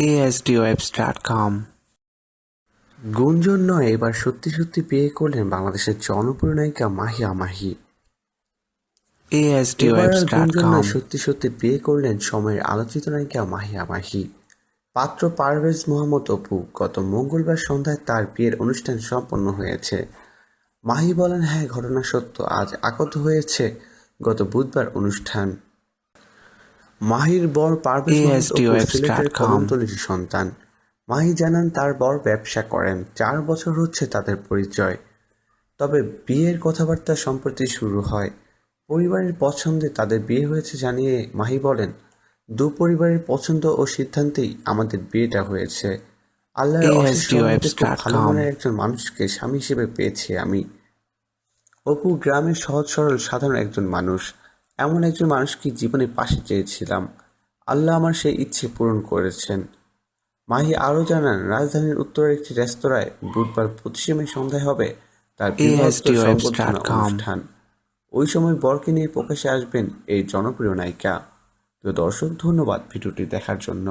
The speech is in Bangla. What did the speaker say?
asdwebs.com গুঞ্জন নয় এবার সত্যি সত্যি বিয়ে করলেন বাংলাদেশের জনপ্রিয় নায়িকা মাহিয়া মাহি। Asdwebs.com সত্যি সত্যি বিয়ে করলেন সময়ের আলোচিত নায়িকা মাহিয়া মাহি। পাত্র পারভেজ মোহাম্মদ অপু গত মঙ্গলবার সন্ধ্যায় তার বিয়ের অনুষ্ঠান সম্পন্ন হয়েছে। মাহি বলেন হ্যাঁ ঘটনা সত্য আজ আগত হয়েছে গত বুধবার অনুষ্ঠান। মাহির বর পারভেজ সন্তান। মাহি জানান তার বর ব্যবসা করেন। চার বছর হচ্ছে তাদের পরিচয়। তবে বিয়ের কথাবার্তা সম্প্রতি শুরু হয়। পরিবারের পছন্দে তাদের বিয়ে হয়েছে জানিয়ে মাহি বলেন দু পরিবারের পছন্দ ও সিদ্ধান্তেই আমাদের বিয়েটা হয়েছে। আল্লাহ ভালো মনের একজন মানুষকে স্বামী হিসেবে পেয়েছি আমি। অপু গ্রামের সহজ সরল সাধারণ একজন মানুষ। এমন একজন মানুষকে জীবনে পাশে চেয়েছিলাম। আল্লাহ আমার সেই ইচ্ছে পূরণ করেছেন। মাহি আরও জানান রাজধানীর উত্তরের একটি রেস্তোরাঁয় বুধবার পঁচিশে মে সন্ধ্যায় হবে তার অনুষ্ঠান। ওই সময় বরকে নিয়ে প্রকাশে আসবেন এই জনপ্রিয় নায়িকা। তো দর্শক ধন্যবাদ ভিডিওটি দেখার জন্য।